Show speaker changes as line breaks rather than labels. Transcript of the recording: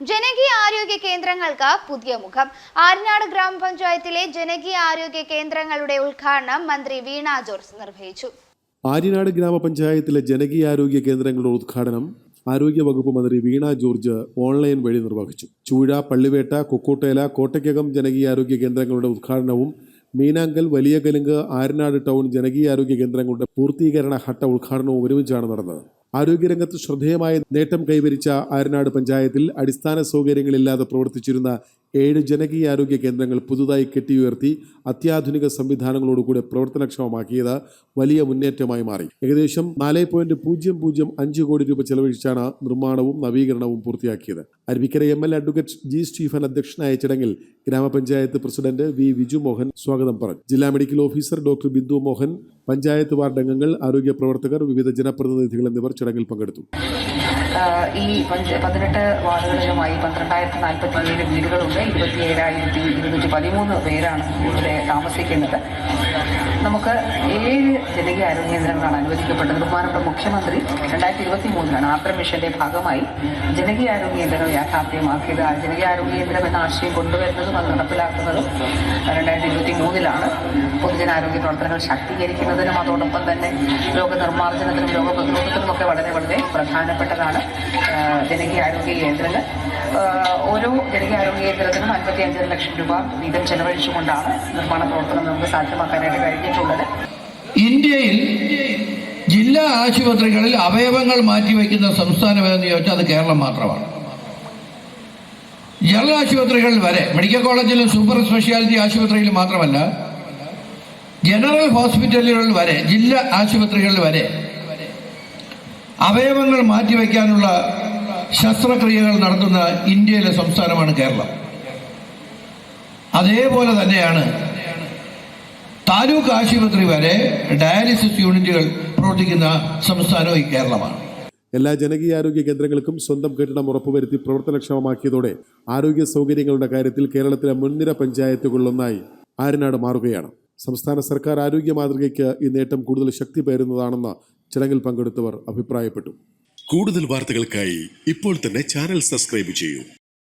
ജനകീയ ആരോഗ്യ കേന്ദ്രങ്ങൾക്ക് പുതിയ മുഖം. ആര്യനാട് ഗ്രാമപഞ്ചായത്തിലെ ജനകീയ ആരോഗ്യ കേന്ദ്രങ്ങളുടെ ഉദ്ഘാടനം മന്ത്രി വീണ ജോർജ് നിർവഹിച്ചു.
ആര്യനാട് ഗ്രാമപഞ്ചായത്തിലെ ജനകീയ ആരോഗ്യ കേന്ദ്രങ്ങളുടെ ഉദ്ഘാടനം ആരോഗ്യ വകുപ്പ് മന്ത്രി വീണ ജോർജ് ഓൺലൈൻ വഴി നിർവഹിച്ചു. ചൂഴ പള്ളിവേട്ട കൊക്കോട്ടേല കോട്ടയ്ക്കകം ജനകീയ ആരോഗ്യ കേന്ദ്രങ്ങളുടെ ഉദ്ഘാടനവും മീനാങ്കൽ വലിയ കലുങ്ക് ആര്യനാട് ടൗൺ ജനകീയ ആരോഗ്യ കേന്ദ്രങ്ങളുടെ പൂർത്തീകരണ ഘട്ട ഉദ്ഘാടനവും ഒരുമിച്ചാണ് നടന്നത്. ആരോഗ്യരംഗത്ത് ശ്രദ്ധേയമായ നേട്ടം കൈവരിച്ച ആരനാട് പഞ്ചായത്തിൽ അടിസ്ഥാന സൗകര്യങ്ങളില്ലാതെ പ്രവർത്തിച്ചിരുന്ന ഏഴ് ജനകീയ ആരോഗ്യ കേന്ദ്രങ്ങൾ പുതുതായി കെട്ടിയുയർത്തി അത്യാധുനിക സംവിധാനങ്ങളോടുകൂടി പ്രവർത്തനക്ഷമമാക്കിയത് വലിയ മുന്നേറ്റമായി മാറി. ഏകദേശം നാല് പോയിന്റ് പൂജ്യം പൂജ്യം അഞ്ച് കോടി രൂപ ചെലവഴിച്ചാണ് നിർമ്മാണവും നവീകരണവും പൂർത്തിയാക്കിയത്. Aruvikkara M L advocate G Stephen അധ്യക്ഷനായ ചടങ്ങിൽ ഗ്രാമപഞ്ചായത്ത് പ്രസിഡന്റ് വി വിജു മോഹൻ സ്വാഗതം പറഞ്ഞു. ജില്ലാ medical officer doctor Bindu Mohan panchayat ward അംഗങ്ങൾ ആരോഗ്യ പ്രവർത്തകർ വിവിധ ജനപ്രതിനിധികൾ എന്നിവർ ചടങ്ങിൽ പങ്കെടുത്തു.
ഈ പതിനെട്ട് വാർഡുകളിലുമായി പന്ത്രണ്ടായിരത്തി നാൽപ്പത്തി ഏഴ് വീടുകളുണ്ട്. ഇരുപത്തി ഏഴായിരത്തി ഇരുന്നൂറ്റി പതിമൂന്ന് പേരാണ് ഇവിടെ താമസിക്കുന്നത്. നമുക്ക് ഏഴ് ജനകീയ ആരോഗ്യ കേന്ദ്രങ്ങളാണ് അനുവദിക്കപ്പെട്ടത്. ബഹുമാനപ്പെട്ട മുഖ്യമന്ത്രി രണ്ടായിരത്തി ഇരുപത്തി മൂന്നിലാണ് ആർദ്ര മിഷന്റെ ഭാഗമായി ജനകീയ ആരോഗ്യ കേന്ദ്രം യാഥാർത്ഥ്യമാക്കിയത്. ജനകീയ ആരോഗ്യ കേന്ദ്രം എന്ന ആശയം കൊണ്ടുവരുന്നതും അത് നടപ്പിലാക്കുന്നതും രണ്ടായിരത്തി ഇരുപത്തി മൂന്നിലാണ് പൊതുജനാരോഗ്യ പ്രവർത്തനങ്ങൾ ശാക്തീകരിക്കുന്നതിനും അതോടൊപ്പം തന്നെ രോഗനിർമ്മാർജനത്തിനും രോഗപ്രതിരോധത്തിനും ഒക്കെ വളരെ വളരെ പ്രധാനപ്പെട്ടതാണ് ജനകീയ ആരോഗ്യ കേന്ദ്രങ്ങൾ. ഓരോ ജനകീയ ആരോഗ്യ കേന്ദ്രത്തിനും നാൽപ്പത്തി അഞ്ചര ലക്ഷം രൂപ വീതം ചെലവഴിച്ചുകൊണ്ടാണ് നിർമ്മാണ പ്രവർത്തനം നമുക്ക് സാധ്യമാക്കാനായിട്ട് കഴിഞ്ഞിട്ടുള്ളത്.
ഇന്ത്യയിൽ ജില്ലാ ആശുപത്രികളിൽ അവയവങ്ങൾ മാറ്റിവെക്കുന്ന സംസ്ഥാനം ഏതെന്ന് ചോദിച്ചാൽ അത് കേരളം മാത്രമാണ്. ജനറൽ ആശുപത്രികളിൽ വരെ മെഡിക്കൽ കോളേജിലും സൂപ്പർ സ്പെഷ്യാലിറ്റി ആശുപത്രിയിലും മാത്രമല്ല ജനറൽ ഹോസ്പിറ്റലുകളിൽ വരെ ജില്ലാ ആശുപത്രികളിൽ വരെ അവയവങ്ങൾ മാറ്റിവെക്കാനുള്ള ശസ്ത്രക്രിയകൾ നടത്തുന്ന ഇന്ത്യയിലെ സംസ്ഥാനമാണ് കേരളം. അതേപോലെ തന്നെയാണ് താലൂക്ക് ആശുപത്രി വരെ ഡയാലിസിസ് യൂണിറ്റുകൾ പ്രവർത്തിക്കുന്ന സംസ്ഥാനവും ഈ കേരളമാണ്.
എല്ലാ ജനകീയ ആരോഗ്യ കേന്ദ്രങ്ങൾക്കും സ്വന്തം കെട്ടിടം ഉറപ്പുവരുത്തി പ്രവർത്തനക്ഷമമാക്കിയതോടെ ആരോഗ്യ സൗകര്യങ്ങളുടെ കാര്യത്തിൽ കേരളത്തിലെ മുൻനിര പഞ്ചായത്തുകളിലൊന്നായി ആര്യനാട് മാറുകയാണ്. സംസ്ഥാന സർക്കാർ ആരോഗ്യ മാതൃകയ്ക്ക് ഈ നേട്ടം കൂടുതൽ ശക്തി പേരുന്നതാണെന്ന് ചടങ്ങിൽ പങ്കെടുത്തവർ അഭിപ്രായപ്പെട്ടു.
കൂടുതൽ വാർത്തകൾക്കായി ഇപ്പോൾ തന്നെ ചാനൽ സബ്സ്ക്രൈബ് ചെയ്യൂ.